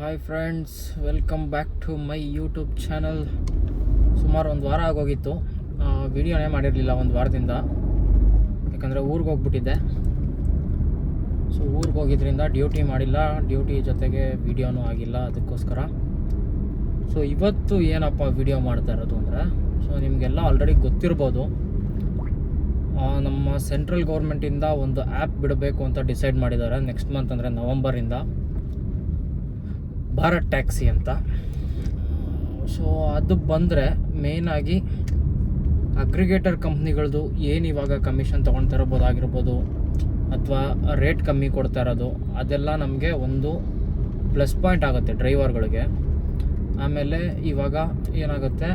Hi friends welcome back to my YouTube channel ಸುಮಾರು ಒಂದು ವಾರ ಆಗೋಗಿತ್ತು. ವಿಡಿಯೋನೇ ಮಾಡಿರಲಿಲ್ಲ ಒಂದು ವಾರದಿಂದ. ಯಾಕಂದರೆ ಊರಿಗೆ ಹೋಗ್ಬಿಟ್ಟಿದ್ದೆ. ಸೊ ಊರಿಗೆ ಹೋಗಿದ್ರಿಂದ ಡ್ಯೂಟಿ ಮಾಡಿಲ್ಲ. ಡ್ಯೂಟಿ ಜೊತೆಗೆ ವಿಡಿಯೋನೂ ಆಗಿಲ್ಲ ಅದಕ್ಕೋಸ್ಕರ. ಸೊ ಇವತ್ತು ಏನಪ್ಪ ವಿಡಿಯೋ ಮಾಡ್ತಾ ಇರೋದು ಅಂದರೆ ಸೊ ನಿಮಗೆಲ್ಲ ಆಲ್ರೆಡಿ ಗೊತ್ತಿರ್ಬೋದು. ನಮ್ಮ ಸೆಂಟ್ರಲ್ ಗೌರ್ಮೆಂಟಿಂದ ಒಂದು ಆ್ಯಪ್ ಬಿಡಬೇಕು ಅಂತ ಡಿಸೈಡ್ ಮಾಡಿದ್ದಾರೆ ನೆಕ್ಸ್ಟ್ ಮಂತ್ ಅಂದರೆ ನವಂಬರಿಂದ ಭಾರತ್ ಟ್ಯಾಕ್ಸಿ ಅಂತ. ಸೊ ಅದು ಬಂದರೆ ಮೇಯ್ನಾಗಿ ಅಗ್ರಿಗೇಟರ್ ಕಂಪ್ನಿಗಳದ್ದು ಏನು ಇವಾಗ ಕಮಿಷನ್ ತೊಗೊಳ್ತಾ ಇರ್ಬೋದಾಗಿರ್ಬೋದು ಅಥವಾ ರೇಟ್ ಕಮ್ಮಿ ಕೊಡ್ತಾ ಇರೋದು, ಅದೆಲ್ಲ ನಮಗೆ ಒಂದು ಪ್ಲಸ್ ಪಾಯಿಂಟ್ ಆಗುತ್ತೆ ಡ್ರೈವರ್ಗಳಿಗೆ ಆಮೇಲೆ ಇವಾಗ ಏನಾಗುತ್ತೆ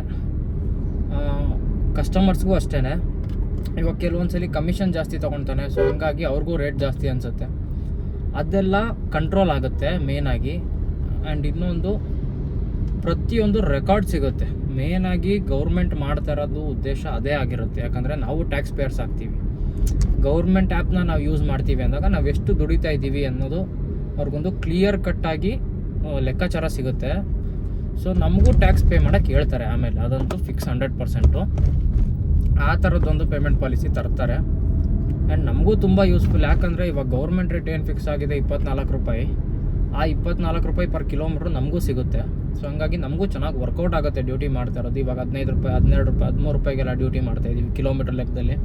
ಕಸ್ಟಮರ್ಸ್ಗೂ ಅಷ್ಟೇ ಇವಾಗ ಕೆಲವೊಂದ್ಸಲಿ ಕಮಿಷನ್ ಜಾಸ್ತಿ ತೊಗೊಳ್ತಾನೆ ಸೊ ಹಂಗಾಗಿ ಅವ್ರಿಗೂ ರೇಟ್ ಜಾಸ್ತಿ ಅನಿಸುತ್ತೆ. ಅದೆಲ್ಲ ಕಂಟ್ರೋಲ್ ಆಗುತ್ತೆ ಮೇಯ್ನಾಗಿ ಆ್ಯಂಡ್ ಇನ್ನೊಂದು, ಪ್ರತಿಯೊಂದು ರೆಕಾರ್ಡ್ ಸಿಗುತ್ತೆ. ಮೇನಾಗಿ ಗೌರ್ಮೆಂಟ್ ಮಾಡ್ತಾ ಇರೋದು ಉದ್ದೇಶ ಅದೇ ಆಗಿರುತ್ತೆ. ಯಾಕಂದರೆ ನಾವು ಟ್ಯಾಕ್ಸ್ ಪೇಯರ್ಸ್ ಆಗ್ತೀವಿ ಗೌರ್ಮೆಂಟ್ ಆ್ಯಪ್ನ ನಾವು ಯೂಸ್ ಮಾಡ್ತೀವಿ ಅಂದಾಗ ನಾವು ಎಷ್ಟು ದುಡಿತಾ ಇದ್ದೀವಿ ಅನ್ನೋದು ಅವ್ರಿಗೊಂದು ಕ್ಲಿಯರ್ ಕಟ್ಟಾಗಿ ಲೆಕ್ಕಾಚಾರ ಸಿಗುತ್ತೆ. ಸೊ ನಮಗೂ ಟ್ಯಾಕ್ಸ್ ಪೇ ಮಾಡೋಕ್ಕೆ ಹೇಳ್ತಾರೆ ಆಮೇಲೆ. ಅದಂತೂ ಫಿಕ್ಸ್ ಹಂಡ್ರೆಡ್ ಪರ್ಸೆಂಟು ಆ ಥರದ್ದೊಂದು ಪೇಮೆಂಟ್ ಪಾಲಿಸಿ ತರ್ತಾರೆ. ಆ್ಯಂಡ್ ನಮಗೂ ತುಂಬ ಯೂಸ್ಫುಲ್ ಯಾಕಂದರೆ ಇವಾಗ ಗೌರ್ಮೆಂಟ್ ರೇಟ್ ಏನು ಫಿಕ್ಸ್ ಆಗಿದೆ? ಇಪ್ಪತ್ನಾಲ್ಕು ರೂಪಾಯಿ. ಆ ಇಪ್ಪತ್ನಾಲ್ಕು ರೂಪಾಯಿ ಪರ್ ಕಿಲೋಮೀಟ್ರ್ ನಮಗೂ ಸಿಗುತ್ತೆ. ಸೊ ಹಂಗಾಗಿ ನಮಗೂ ಚೆನ್ನಾಗಿ ವರ್ಕೌಟ್ ಆಗುತ್ತೆ ಡ್ಯೂಟಿ ಮಾಡ್ತಾ ಇರೋದು. ಇವಾಗ ಹದಿನೈದು ರೂಪಾಯಿ, ಹದಿನೆರಡು ರೂಪಾಯಿ, ಹದಿಮೂರು ರೂಪಾಯಿಗೆಲ್ಲ ಡ್ಯೂಟಿ ಮಾಡ್ತಾ ಇದ್ದೀವಿ ಕಿಲೋಮೀಟ್ರ್ ಲೆಕ್ಕದಲ್ಲಿ.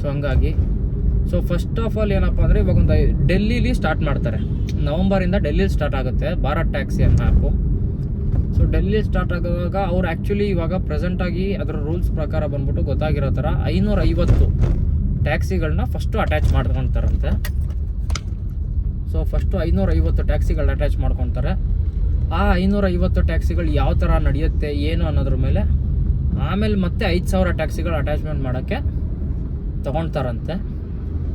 ಸೊ ಹಂಗಾಗಿ ಸೊ ಫಸ್ಟ್ ಆಫ್ ಆಲ್ ಏನಪ್ಪ ಅಂದರೆ ಇವಾಗ ಒಂದು ಡೆಲ್ಲಿಲಿ ಸ್ಟಾರ್ಟ್ ಮಾಡ್ತಾರೆ. ನವಂಬರಿಂದ ಡೆಲ್ಲಿಲಿ ಸ್ಟಾರ್ಟ್ ಆಗುತ್ತೆ ಭಾರತ್ ಟ್ಯಾಕ್ಸಿ ಅನ್ನೋ ಆ್ಯಪು ಸೊ ಡೆಲ್ಲಿ ಸ್ಟಾರ್ಟ್ ಆಗುವಾಗ ಅವ್ರು ಆ್ಯಕ್ಚುಲಿ ಇವಾಗ ಪ್ರೆಸೆಂಟಾಗಿ ಅದರ ರೂಲ್ಸ್ ಪ್ರಕಾರ ಬಂದ್ಬಿಟ್ಟು ಗೊತ್ತಾಗಿರೋ ಥರ ಐನೂರ ಐವತ್ತು ಟ್ಯಾಕ್ಸಿಗಳನ್ನ ಫಸ್ಟು ಅಟ್ಯಾಚ್ ಮಾಡ್ಕೊತಾರಂತೆ. ಸೊ ಫಸ್ಟು ಐನೂರ ಐವತ್ತು ಟ್ಯಾಕ್ಸಿಗಳು ಅಟ್ಯಾಚ್ ಮಾಡ್ಕೊತಾರೆ. ಆ ಐನೂರ ಐವತ್ತು ಟ್ಯಾಕ್ಸಿಗಳು ಯಾವ ಥರ ನಡೆಯುತ್ತೆ, ಏನು ಅನ್ನೋದ್ರ ಮೇಲೆ ಆಮೇಲೆ ಮತ್ತೆ ಐದು ಸಾವಿರ ಟ್ಯಾಕ್ಸಿಗಳು ಅಟ್ಯಾಚ್ಮೆಂಟ್ ಮಾಡೋಕ್ಕೆ ತೊಗೊಳ್ತಾರಂತೆ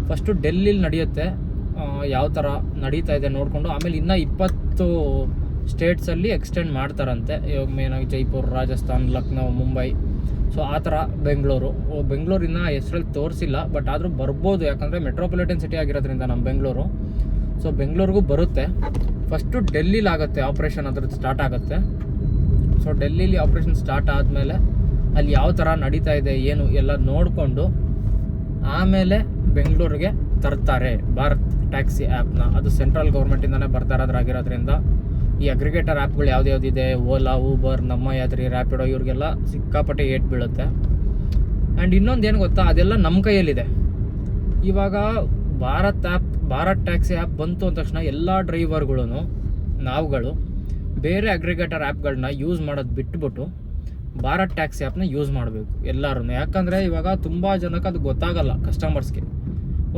ಫಸ್ಟು ಡೆಲ್ಲಿಲಿ ನಡೆಯುತ್ತೆ ಯಾವ ಥರ ನಡೀತಾ ಇದೆ ನೋಡಿಕೊಂಡು, ಆಮೇಲೆ ಇನ್ನೂ ಇಪ್ಪತ್ತು ಸ್ಟೇಟ್ಸಲ್ಲಿ ಎಕ್ಸ್ಟೆಂಡ್ ಮಾಡ್ತಾರಂತೆ. ಇವಾಗ ಮೇನಾಗಿ ಜೈಪುರ್, ರಾಜಸ್ಥಾನ್, ಲಕ್ನೋ, ಮುಂಬೈ. ಸೊ ಆ ಥರ ಬೆಂಗಳೂರು. ಬೆಂಗಳೂರಿನ ಹೆಸರಲ್ಲಿ ತೋರಿಸಿಲ್ಲ ಬಟ್ ಆದರೂ ಬರ್ಬೋದು. ಯಾಕಂದರೆ ಮೆಟ್ರೋಪಾಲಿಟನ್ ಸಿಟಿ ಆಗಿರೋದ್ರಿಂದ ನಮ್ಮ ಬೆಂಗಳೂರು. ಸೊ ಬೆಂಗಳೂರಿಗೂ ಬರುತ್ತೆ. ಫಸ್ಟು ಡೆಲ್ಲಿಲಿ ಆಗುತ್ತೆ ಆಪ್ರೇಷನ್ ಅದ್ರದ್ದು ಸ್ಟಾರ್ಟ್ ಆಗುತ್ತೆ. ಸೊ ಡೆಲ್ಲಿಲಿ ಆಪ್ರೇಷನ್ ಸ್ಟಾರ್ಟ್ ಆದಮೇಲೆ ಅಲ್ಲಿ ಯಾವ ಥರ ನಡೀತಾ ಇದೆ, ಏನು ಎಲ್ಲ ನೋಡಿಕೊಂಡು ಆಮೇಲೆ ಬೆಂಗಳೂರಿಗೆ ತರ್ತಾರೆ ಭಾರತ್ ಟ್ಯಾಕ್ಸಿ ಆ್ಯಪ್ನ ಅದು ಸೆಂಟ್ರಲ್ ಗೌರ್ಮೆಂಟಿಂದನೇ ಬರ್ತಾ ಇರೋದ್ರಾಗಿರೋದ್ರಿಂದ ಈ ಅಗ್ರಿಗೇಟರ್ ಆ್ಯಪ್ಗಳು ಯಾವ್ದು ಯಾವ್ದಿದೆ ಓಲಾ ಊಬರ್ ನಮ್ಮ ಯಾತ್ರಿ ರ್ಯಾಪಿಡೋ ಇವ್ರಿಗೆಲ್ಲ ಸಿಕ್ಕಾಪಟ್ಟೆ ಏಟ್ ಬೀಳುತ್ತೆ. ಆ್ಯಂಡ್ ಇನ್ನೊಂದು ಏನು ಗೊತ್ತಾ, ಅದೆಲ್ಲ ನಮ್ಮ ಕೈಯಲ್ಲಿದೆ. ಇವಾಗ Bharat app Bharat taxi app ಬಂತು ಅಂದ ತಕ್ಷಣ ಎಲ್ಲ ಡ್ರೈವರ್ಗಳು ನಾವುಗಳು, ಬೇರೆ ಅಗ್ರಿಗೇಟರ್ ಆ್ಯಪ್ಗಳನ್ನ ಯೂಸ್ ಮಾಡೋದು ಬಿಟ್ಬಿಟ್ಟು ಭಾರತ್ ಟ್ಯಾಕ್ಸಿ ಆ್ಯಪ್ನ ಯೂಸ್ ಮಾಡಬೇಕು ಎಲ್ಲರೂ ಯಾಕಂದರೆ ಇವಾಗ ತುಂಬ ಜನಕ್ಕೆ ಅದು ಗೊತ್ತಾಗಲ್ಲ ಕಸ್ಟಮರ್ಸ್ಗೆ.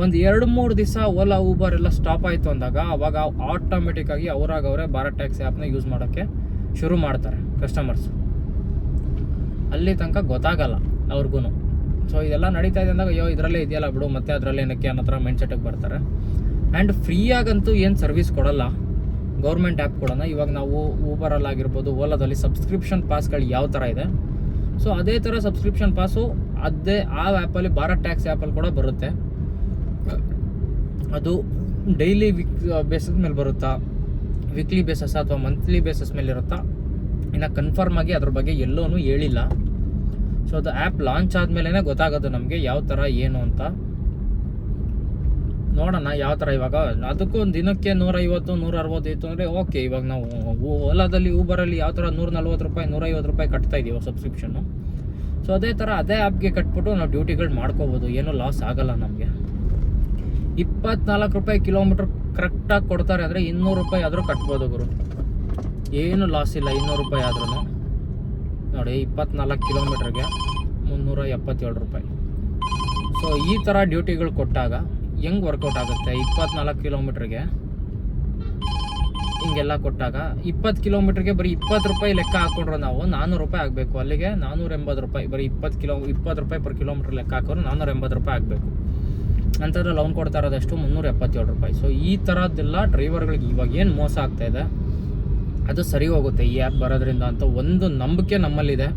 ಒಂದು ಎರಡು ಮೂರು ದಿವಸ ಓಲಾ, ಊಬರ್ ಎಲ್ಲ ಸ್ಟಾಪ್ ಆಯಿತು ಅಂದಾಗ ಅವಾಗ ಆಟೋಮೆಟಿಕ್ಕಾಗಿ ಅವರಾಗ ಅವರೇ ಭಾರತ್ ಟ್ಯಾಕ್ಸಿ ಆ್ಯಪ್ನ ಯೂಸ್ ಮಾಡೋಕ್ಕೆ ಶುರು ಮಾಡ್ತಾರೆ ಕಸ್ಟಮರ್ಸ್. ಅಲ್ಲಿ ತನಕ ಗೊತ್ತಾಗಲ್ಲ ಅವ್ರಿಗೂ ಸೊ ಇದೆಲ್ಲ ನಡೀತಾ ಇದೆ ಅಂದಾಗ, ಅಯ್ಯೋ, ಇದರಲ್ಲೇ ಇದೆಯಲ್ಲ ಬಿಡು, ಮತ್ತೆ ಅದರಲ್ಲೇ ಏನಕ್ಕೆ? ಅನ್ನೋ ಥರ ಮೈಂಡ್ಸೆಟ್ಟಿಗೆ ಬರ್ತಾರೆ. ಆ್ಯಂಡ್ ಫ್ರೀಯಾಗಂತೂ ಏನು ಸರ್ವಿಸ್ ಕೊಡಲ್ಲ. ಗೌರ್ಮೆಂಟ್ ಆ್ಯಪ್ ಕೊಡೋಣ. ಇವಾಗ ನಾವು ಊಬರಲ್ಲಿ ಆಗಿರ್ಬೋದು, ಓಲಾದಲ್ಲಿ ಸಬ್ಸ್ಕ್ರಿಪ್ಷನ್ ಪಾಸ್ಗಳು ಯಾವ ಥರ ಇದೆ. ಸೊ ಅದೇ ಥರ ಸಬ್ಸ್ಕ್ರಿಪ್ಷನ್ ಪಾಸು ಅದೇ, ಆ ಆ್ಯಪಲ್ಲಿ ಭಾರತ್ ಟ್ಯಾಕ್ಸಿ ಆ್ಯಪಲ್ಲಿ ಕೂಡ ಬರುತ್ತೆ. ಅದು ಡೈಲಿ ವಿಕ್ ಬೇಸಸ್ ಮೇಲೆ ಬರುತ್ತಾ? ವೀಕ್ಲಿ ಬೇಸಸ್ ಅಥವಾ ಮಂತ್ಲಿ ಬೇಸಸ್ ಮೇಲೆ ಇರುತ್ತಾ ಇನ್ನು ಕನ್ಫರ್ಮ್ ಆಗಿ ಅದ್ರ ಬಗ್ಗೆ ಎಲ್ಲೂ ಹೇಳಿಲ್ಲ. ಸೊ ಅದು ಆ್ಯಪ್ ಲಾಂಚ್ ಆದಮೇಲೆ ಗೊತ್ತಾಗೋದು ನಮಗೆ ಯಾವ ಥರ ಏನು ಅಂತ. ನೋಡೋಣ ಯಾವ ಥರ ಇವಾಗ. ಅದಕ್ಕೂ ಒಂದು ದಿನಕ್ಕೆ ನೂರೈವತ್ತು ನೂರ ಅರವತ್ತು ಇತ್ತು ಅಂದರೆ ಓಕೆ ಇವಾಗ ನಾವು ಓಲಾದಲ್ಲಿ ಊಬರಲ್ಲಿ ಯಾವ ಥರ ನೂರ ನಲ್ವತ್ತು ರೂಪಾಯಿ, ನೂರೈವತ್ತು ರೂಪಾಯಿ ಕಟ್ತಾ ಇದೀವಿ ಸಬ್ಸ್ಕ್ರಿಪ್ಷನ್ನು ಸೊ ಅದೇ ಥರ ಅದೇ ಆ್ಯಪ್ಗೆ ಕಟ್ಬಿಟ್ಟು ನಾವು ಡ್ಯೂಟಿಗಳು ಮಾಡ್ಕೋಬೋದು. ಏನೂ ಲಾಸ್ ಆಗಲ್ಲ ನಮಗೆ. ಇಪ್ಪತ್ನಾಲ್ಕು ರೂಪಾಯಿ ಕಿಲೋಮೀಟ್ರ್ ಕರೆಕ್ಟಾಗಿ ಕೊಡ್ತಾರೆ ಅಂದರೆ ಇನ್ನೂರು ರೂಪಾಯಿ ಆದರೂ ಕಟ್ಬೋದು ಗುರು. ಏನು ಲಾಸ್ ಇಲ್ಲ, ಇನ್ನೂರು ರೂಪಾಯಿ ಆದ್ರೂ ನೋಡಿ, ಇಪ್ಪತ್ನಾಲ್ಕು ಕಿಲೋಮೀಟ್ರಿಗೆ ಮುನ್ನೂರ ಎಪ್ಪತ್ತೇಳು ರೂಪಾಯಿ. ಸೊ ಈ ಥರ ಡ್ಯೂಟಿಗಳು ಕೊಟ್ಟಾಗ ಹೆಂಗೆ ವರ್ಕೌಟ್ ಆಗುತ್ತೆ? ಇಪ್ಪತ್ನಾಲ್ಕು ಕಿಲೋಮೀಟ್ರಿಗೆ ಹಿಂಗೆಲ್ಲ ಕೊಟ್ಟಾಗ ಇಪ್ಪತ್ತು ಕಿಲೋಮೀಟ್ರಿಗೆ ಬರೀ ಇಪ್ಪತ್ತು ರೂಪಾಯಿ ಲೆಕ್ಕ ಹಾಕೊಂಡ್ರೆ ನಾವು ನಾನ್ನೂರು ರೂಪಾಯಿ ಆಗಬೇಕು. ಅಲ್ಲಿಗೆ ನಾನ್ನೂರ ಎಂಬತ್ತು ರೂಪಾಯಿ, ಬರೀ ಇಪ್ಪತ್ತು ಕಿಲೋ, ಇಪ್ಪತ್ತು ರೂಪಾಯಿ ಪರ್ ಕಿಲೋಮೀಟ್ರ್ ಲೆಕ್ಕ ಹಾಕೋರು ನಾನ್ನೂರ ಎಂಬತ್ತು ರೂಪಾಯಿ ಆಗಬೇಕು. ಅಂಥದ್ರಲ್ಲಿ ಲೋನ್ ಕೊಡ್ತಾ ಇರೋದಷ್ಟು? ಮುನ್ನೂರ ಎಪ್ಪತ್ತೇಳು ರೂಪಾಯಿ. ಸೊ ಈ ಥರದ್ದೆಲ್ಲ ಡ್ರೈವರ್ಗಳಿಗೆ ಇವಾಗ ಏನು ಮೋಸ ಆಗ್ತಾ ಇದೆ? ಅದು ಸರಿ ಹೋಗುತ್ತೆ ಈ ಆ್ಯಪ್ ಬರೋದ್ರಿಂದ ಅಂತ. ಒಂದು ನಂಬಿಕೆ ನಮ್ಮಲ್ಲಿದೆ.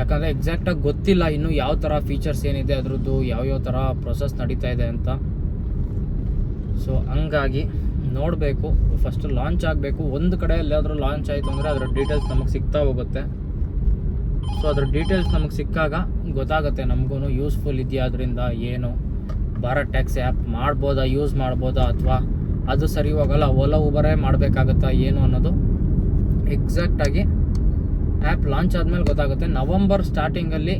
ಯಾಕಂದರೆ ಎಕ್ಸಾಕ್ಟಾಗಿ ಗೊತ್ತಿಲ್ಲ ಇನ್ನು ಯಾವ ಥರ ಫೀಚರ್ಸ್ ಏನಿದೆ, ಅದ್ರದ್ದು ಯಾವ್ಯಾವ ಥರ ಪ್ರೊಸೆಸ್ ನಡೀತಾ ಇದೆ ಅಂತ. ಸೊ ಹಂಗಾಗಿ ನೋಡಬೇಕು ಫಸ್ಟ್ ಲಾಂಚ್ ಆಗಬೇಕು. ಒಂದು ಕಡೆ ಎಲ್ಲಾದರೂ ಲಾಂಚ್ ಆಯಿತು ಅಂದರೆ ಅದರ ಡೀಟೇಲ್ಸ್ ನಮಗೆ ಸಿಗ್ತಾ ಹೋಗುತ್ತೆ. ಸೊ ಅದ್ರ ಡೀಟೇಲ್ಸ್ ನಮಗೆ ಸಿಕ್ಕಾಗ ಗೊತ್ತಾಗುತ್ತೆ ನಮಗೂ ಯೂಸ್ಫುಲ್ ಇದೆಯಾ ಅದರಿಂದ ಏನು, ಭಾರತ್ ಟ್ಯಾಕ್ಸಿ ಆ್ಯಪ್ ಮಾಡ್ಬೋದಾ ಯೂಸ್ ಮಾಡ್ಬೋದಾ, ಅಥವಾ ಅದು ಸರಿ ಹೋಗಲ್ಲ ಓಲಾ ಊಬರೇ ಮಾಡಬೇಕಾಗತ್ತಾ ಏನು ಅನ್ನೋದು. ಎಕ್ಸಾಕ್ಟಾಗಿ ಆ್ಯಪ್ ಲಾಂಚ್ ಆದಮೇಲೆ ಗೊತ್ತಾಗುತ್ತೆ. ನವಂಬರ್ ಸ್ಟಾರ್ಟಿಂಗಲ್ಲಿ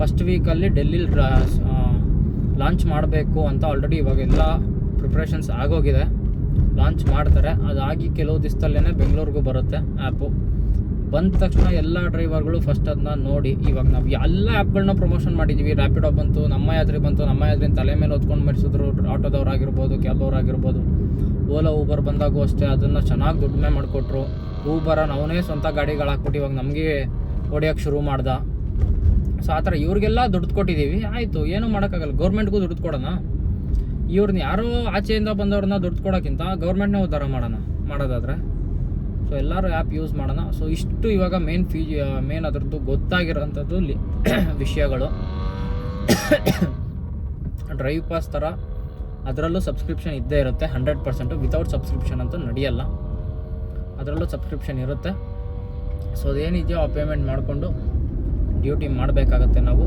ಫಸ್ಟ್ ವೀಕಲ್ಲಿ ಡೆಲ್ಲಿಲಿ ಲಾಂಚ್ ಮಾಡಬೇಕು ಅಂತ ಆಲ್ರೆಡಿ ಇವಾಗೆಲ್ಲ ಪ್ರಿಪ್ರೇಷನ್ಸ್ ಆಗೋಗಿದೆ. ಲಾಂಚ್ ಮಾಡ್ತಾರೆ. ಅದಾಗಿ ಕೆಲವು ದಿವಸದಲ್ಲೇ ಬೆಂಗಳೂರಿಗೂ ಬರುತ್ತೆ ಆ್ಯಪು ಬಂದ ತಕ್ಷಣ ಎಲ್ಲ ಡ್ರೈವರ್ಗಳು ಫಸ್ಟ್ ಅದನ್ನ ನೋಡಿ, ಇವಾಗ ನಾವು ಎಲ್ಲ ಆ್ಯಪ್ಗಳನ್ನ ಪ್ರಮೋಷನ್ ಮಾಡಿದ್ದೀವಿ ರ್ಯಾಪಿಡೋ ಬಂತು, ನಮ್ಮ ಯಾತ್ರೆ ಬಂತು, ನಮ್ಮ ಯಾತ್ರೆನ ತಲೆ ಮೇಲೆ ಹೊತ್ಕೊಂಡು ಮೆರೆಸಿದ್ರು. ಆಟೋದವ್ರಾಗಿರ್ಬೋದು ಕ್ಯಾಬವ್ರಾಗಿರ್ಬೋದು ಓಲಾ ಊಬರ್ ಬಂದಾಗೂ ಅಷ್ಟೇ, ಅದನ್ನು ಚೆನ್ನಾಗಿ ದುಡ್ಮೆ ಮಾಡಿಕೊಟ್ರು. ಊಬರನ್ನು ಅವನೇ ಸ್ವಂತ ಗಾಡಿಗಳು ಹಾಕ್ಬಿಟ್ಟು ಇವಾಗ ನಮಗೆ ಹೊಡೆಯೋಕ್ಕೆ ಶುರು ಮಾಡ್ದ. ಸೊ ಆ ಥರ ಇವ್ರಿಗೆಲ್ಲ ದುಡ್ಡು ಕೊಟ್ಟಿದ್ದೀವಿ ಆಯಿತು, ಏನೂ ಮಾಡೋಕ್ಕಾಗಲ್ಲ. ಗೌರ್ಮೆಂಟ್ಗೂ ದುಡ್ಡು ಕೊಡೋಣ. ಇವ್ರನ್ನ ಯಾರೋ ಆಚೆಯಿಂದ ಬಂದವ್ರನ್ನ ದುಡ್ಡು ಕೊಡೋಕ್ಕಿಂತ ಗೌರ್ಮೆಂಟ್ನೇ ಉದ್ಧಾರ ಮಾಡೋಣ, ಮಾಡೋದಾದರೆ. ಸೊ ಎಲ್ಲರೂ ಆ್ಯಪ್ ಯೂಸ್ ಮಾಡೋಣ. ಸೊ ಇಷ್ಟು ಇವಾಗ ಮೇನ್ ಫೀ ಮೇನ್ ಅದರದ್ದು ಗೊತ್ತಾಗಿರೋಂಥದ್ದು ಲಿ ವಿಷಯಗಳು. ಡ್ರೈವ್ ಪಾಸ್ ಥರ ಅದರಲ್ಲೂ ಸಬ್ಸ್ಕ್ರಿಪ್ಷನ್ ಇದ್ದೇ ಇರುತ್ತೆ. ಹಂಡ್ರೆಡ್ ಪರ್ಸೆಂಟು ವಿತೌಟ್ ಸಬ್ಸ್ಕ್ರಿಪ್ಷನ್ ಅಂತೂ ನಡೆಯಲ್ಲ. ಅದರಲ್ಲೂ ಸಬ್ಸ್ಕ್ರಿಪ್ಷನ್ ಇರುತ್ತೆ. ಸೊ ಅದೇನಿದೆಯೋ ಆ ಪೇಮೆಂಟ್ ಮಾಡಿಕೊಂಡು ಡ್ಯೂಟಿ ಮಾಡಬೇಕಾಗತ್ತೆ ನಾವು.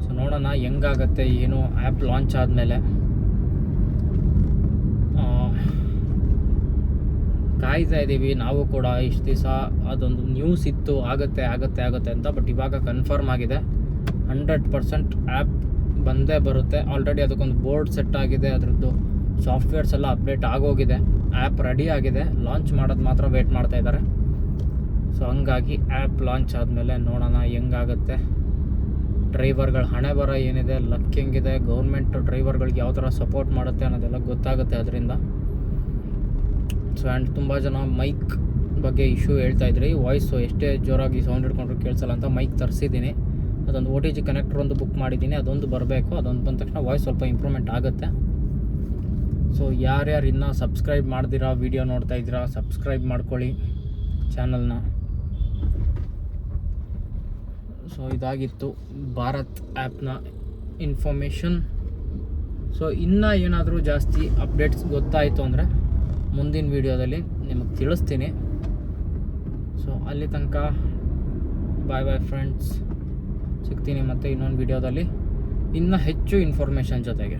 ಸೊ ನೋಡೋಣ ಹೆಂಗಾಗತ್ತೆ, ಏನು ಆ್ಯಪ್ ಲಾಂಚ್ ಆದಮೇಲೆ. ಕಾಯ್ತಾ ಇದ್ದೀವಿ. ನಾವು ಕೂಡ ಇಷ್ಟು ದಿವಸ ಅದೊಂದು ನ್ಯೂಸ್ ಇತ್ತು. ಆಗುತ್ತೆ ಆಗುತ್ತೆ ಆಗುತ್ತೆ ಅಂತ ಬಟ್ ಇವಾಗ ಕನ್ಫರ್ಮ್ ಆಗಿದೆ. ಹಂಡ್ರೆಡ್ ಪರ್ಸೆಂಟ್ ಆ್ಯಪ್ ಬಂದೇ ಬರುತ್ತೆ. ಆಲ್ರೆಡಿ ಅದಕ್ಕೊಂದು ಬೋರ್ಡ್ ಸೆಟ್ ಆಗಿದೆ. ಅದರದ್ದು ಸಾಫ್ಟ್ವೇರ್ಸ್ ಎಲ್ಲ ಅಪ್ಡೇಟ್ ಆಗೋಗಿದೆ. ಆ್ಯಪ್ ರೆಡಿ ಆಗಿದೆ. ಲಾಂಚ್ ಮಾಡೋದು ಮಾತ್ರ ವೇಟ್ ಮಾಡ್ತಾ ಇದ್ದಾರೆ. ಸೊ ಹಂಗಾಗಿ ಆ್ಯಪ್ ಲಾಂಚ್ ಆದಮೇಲೆ ನೋಡೋಣ ಹೆಂಗಾಗುತ್ತೆ. ಡ್ರೈವರ್ಗಳ ಹಣೆ ಬರ ಏನಿದೆ ಲಕ್ ಹೆಂಗಿದೆ ಗೌರ್ಮೆಂಟ್ ಡ್ರೈವರ್ಗಳಿಗೆ ಯಾವ ಥರ ಸಪೋರ್ಟ್ ಮಾಡುತ್ತೆ ಅನ್ನೋದೆಲ್ಲ ಗೊತ್ತಾಗುತ್ತೆ ಅದರಿಂದ. ಸೊ ಆ್ಯಂಡ್ ತುಂಬ ಜನ ಮೈಕ್ ಬಗ್ಗೆ ಇಶ್ಯೂ ಹೇಳ್ತಾ ಇದ್ರಿ. ವಾಯ್ಸು ಎಷ್ಟೇ ಜೋರಾಗಿ ಸೌಂಡ್ ಹಿಡ್ಕೊಂಡ್ರು ಕೇಳಿಸಲ್ಲ ಅಂತ ಮೈಕ್ ತರಿಸಿದ್ದೀನಿ. ಅದೊಂದು ಓ ಟಿ ಜಿ ಕನೆಕ್ಟರ್ ಒಂದು ಬುಕ್ ಮಾಡಿದ್ದೀನಿ. ಅದೊಂದು ಬರಬೇಕು. ಅದೊಂದು ಬಂದ ತಕ್ಷಣ ವಾಯ್ಸ್ ಸ್ವಲ್ಪ ಇಂಪ್ರೂವ್ಮೆಂಟ್ ಆಗುತ್ತೆ. ಸೊ ಯಾರ್ಯಾರು ಇನ್ನೂ ಸಬ್ಸ್ಕ್ರೈಬ್ ಮಾಡ್ದಿರಾ ವಿಡಿಯೋ ನೋಡ್ತಾ ಇದ್ದೀರಾ ಸಬ್ಸ್ಕ್ರೈಬ್ ಮಾಡ್ಕೊಳ್ಳಿ ಚಾನಲ್ನ ಸೊ ಇದಾಗಿತ್ತು ಭಾರತ್ ಆ್ಯಪ್ನ ಇನ್ಫಾರ್ಮೇಷನ್ ಸೊ ಇನ್ನೂ ಏನಾದರೂ ಜಾಸ್ತಿ ಅಪ್ಡೇಟ್ಸ್ ಗೊತ್ತಾಯಿತು ಅಂದರೆ ಮುಂದಿನ ವಿಡಿಯೋದಲ್ಲಿ ನಿಮಗೆ ತಿಳಿಸ್ತೀನಿ. ಸೊ ಅಲ್ಲಿ ತನಕ ಬಾಯ್ ಬಾಯ್ ಫ್ರೆಂಡ್ಸ್ ಸಿಗ್ತೀನಿ ಮತ್ತು ಇನ್ನೊಂದು ವಿಡಿಯೋದಲ್ಲಿ. ಇನ್ನೂ ಹೆಚ್ಚು ಇನ್ಫಾರ್ಮೇಷನ್ ಜೊತೆಗೆ.